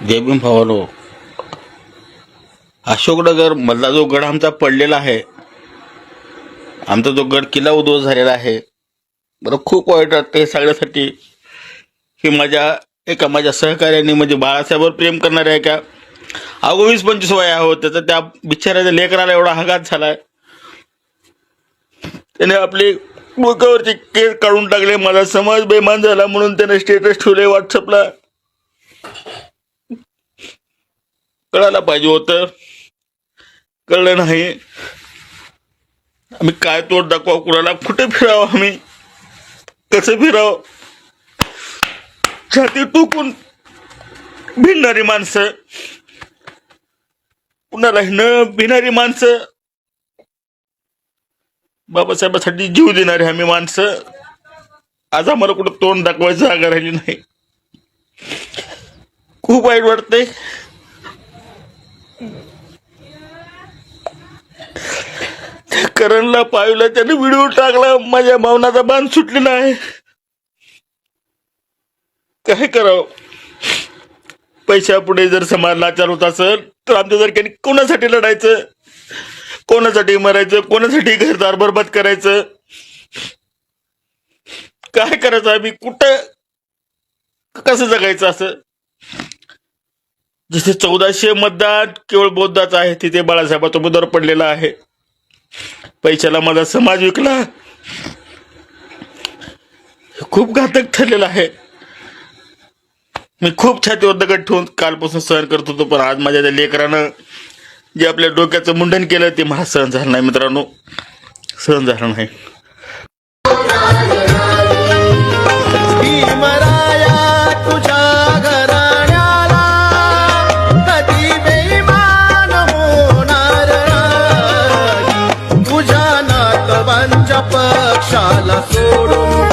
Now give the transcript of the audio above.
जय भावानो अशोकनगर मधला जो गड आमचा पडलेला आहे आमचा जो गड किल्ला उद्ध्वस्त झालेला आहे बरं खूप वाईट वाटतं हे सगळ्यासाठी की माझ्या एका माझ्या सहकार्याने म्हणजे बाळासाहेबांवर प्रेम करणाऱ्या एका अगो वीस पंचवीस वय आहोत त्याचा त्या बिचाऱ्याच्या लेकराला एवढा आघात झालाय. त्याने आपले डोक्यावरचे केस काढून टाकले मला समाज बेमान झाला म्हणून त्याने स्टेटस ठेवले व्हॉट्सअपला कळायला पाहिजे होतं. कळलं नाही. आम्ही काय तोड दाखवा कुणाला कुठे फिरावं आम्ही? कसं फिरावं? छाती टुकून भिनणारी माणसं. कुणाला न भिणारी माणसं. बाबासाहेबासाठी जीव देणारे आम्ही माणसं. आज आम्हाला कुठं तोंड दाखवायची जागा राहिली नाही. खूप वाईट वाटतंय. त्या करणला पाहिलं त्याने व्हिडिओ टाकला माझ्या भावनाचा बांध सुटलेला आहे काय करावं? पैशापुढे जर समाज लाचार होत असेल तर आमच्यासारख्याने कोणासाठी लढायचं? कोणासाठी मरायचं? कोणासाठी घरदार बरबाद करायचं? काय करायचं? आम्ही कुठं कसं जगायचं असं? जिथे चौदाशे मतदान केवळ बौद्धाचं आहे तिथे बाळासाहेबाचा मुद्दावर पडलेला आहे. पैशाला माझा समाज विकला. खूप घातक ठरलेलं आहे. मी खूप छातीवर दगड ठेवून कालपासून सहन करत होतो पण आज माझ्या त्या लेकरानं जे आपल्या डोक्याचं मुंडन केलं ते मला सहन झालं नाही मित्रांनो. सहन झालं नाही. तुझ्या पक्षाला सोडून